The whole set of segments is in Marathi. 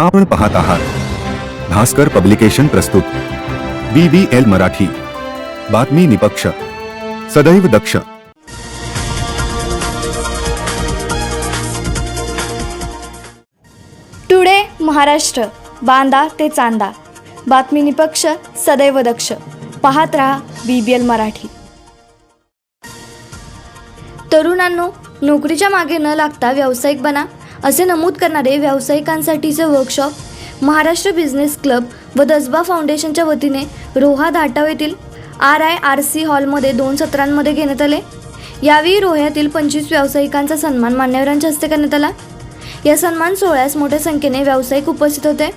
आपण पाहत आहात. भास्कर पब्लिकेशन प्रस्तुत. B B L Marathi. बातमी निपक्ष. सदैव दक्ष. टुडे महाराष्ट्र. बांदा ते चांदा. बातमी निपक्ष सदैव दक्ष. पाहत रहा बी बी एल मराठी. तरुणांनो नोकरीच्या मागे न लागता व्यावसायिक बना. असे नमूद करणारे व्यावसायिकांसाठीचे वर्कशॉप महाराष्ट्र बिझनेस क्लब व दसबा फाउंडेशनच्या वतीने रोहा धाटाव येथील आर आय आर सी हॉलमध्ये दोन सत्रांमध्ये घेण्यात आले. यावेळी रोह्यातील पंचवीस व्यावसायिकांचा सन्मान मान्यवरांच्या हस्ते करण्यात आला. या सन्मान सोहळ्यास मोठ्या संख्येने व्यावसायिक उपस्थित होते.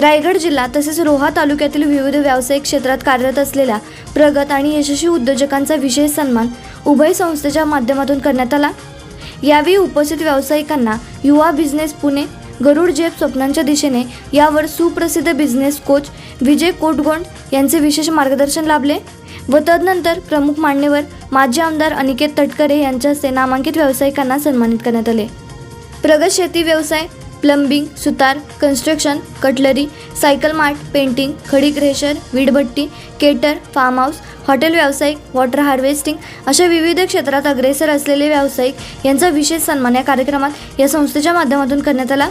रायगड जिल्हा तसेच रोहा तालुक्यातील विविध व्यावसायिक क्षेत्रात कार्यरत असलेल्या प्रगत आणि यशस्वी उद्योजकांचा विशेष सन्मान उभय संस्थेच्या माध्यमातून करण्यात आला. यावेळी उपस्थित व्यावसायिकांना युवा बिझनेस पुणे गरुड जेप स्वप्नांच्या दिशेने यावर सुप्रसिद्ध बिझनेस कोच विजय कोटगोंड यांचे विशेष मार्गदर्शन लाभले व तदनंतर प्रमुख मान्यवर माजी आमदार अनिकेत तटकरे यांच्या हस्ते नामांकित व्यावसायिकांना सन्मानित करण्यात आले. प्रगत शेती व्यवसाय प्लंबिंग सुतार construction cutlery cycle mart painting खडी क्रेशर वीडभट्टी केटर फार्म हाऊस हॉटेल व्यावसायिक वॉटर हार्वेस्टिंग अशा विविध क्षेत्रात अग्रेसर असलेले व्यावसायिक यांचा विशेष सन्मान या कार्यक्रमात या संस्थेच्या माध्यमातून करण्यात आला.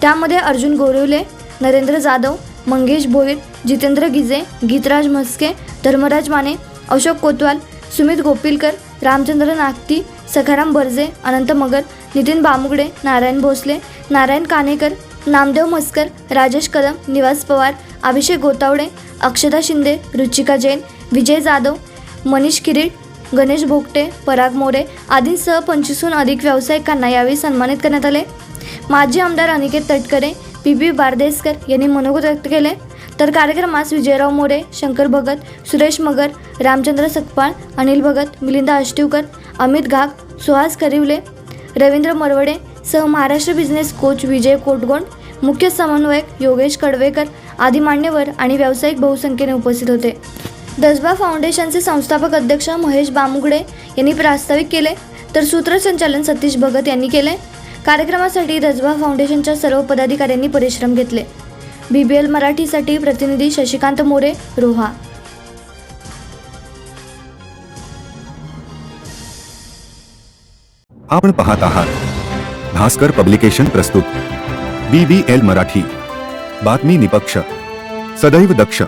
त्यामध्ये अर्जुन गोरवले नरेंद्र जाधव मंगेश भोईर जितेंद्र गिजे गीतराज म्हस्के धर्मराज माने अशोक कोतवाल सुमित गोपिलकर रामचंद्र नागती सखाराम बर्जे अनंत मगर नितीन बामुगडे नारायण भोसले नारायण कानेकर नामदेव मस्कर राजेश कदम निवास पवार अभिषेक गोतावडे अक्षता शिंदे रुचिका जैन विजय जाधव मनीष किरीट गणेश भोगटे पराग मोरे आदींसह पंचवीसहून अधिक व्यावसायिकांना यावेळी सन्मानित करण्यात आले. माजी आमदार अनिकेत तटकरे पी. बी बारदेसकर यांनी मनोगत व्यक्त केले. तर कार्यक्रमास विजयराव मोरे शंकर भगत सुरेश मगर रामचंद्र सकपाळ अनिल भगत मिलिंदा अष्टिवकर अमित घाग सुहास करिवले रवींद्र मरवडे सह महाराष्ट्र बिझनेस कोच विजय कोटगोंड मुख्य समन्वयक योगेश कडवेकर आदी मान्यवर आणि व्यावसायिक बहुसंख्येने उपस्थित होते. दसबा फाउंडेशनचे संस्थापक अध्यक्ष महेश बामुगडे यांनी प्रास्ताविक केले तर सूत्रसंचालन सतीश भगत यांनी केले. कार्यक्रमासाठी दसबा फाउंडेशनच्या सर्व पदाधिकाऱ्यांनी परिश्रम घेतले. बी बी एल मराठीसाठी प्रतिनिधी शशिकांत मोरे रोहा. आपण पाहत आहात. भास्कर पब्लिकेशन प्रस्तुत. B B L Marathi. बातमी निपक्ष. सदैव दक्ष.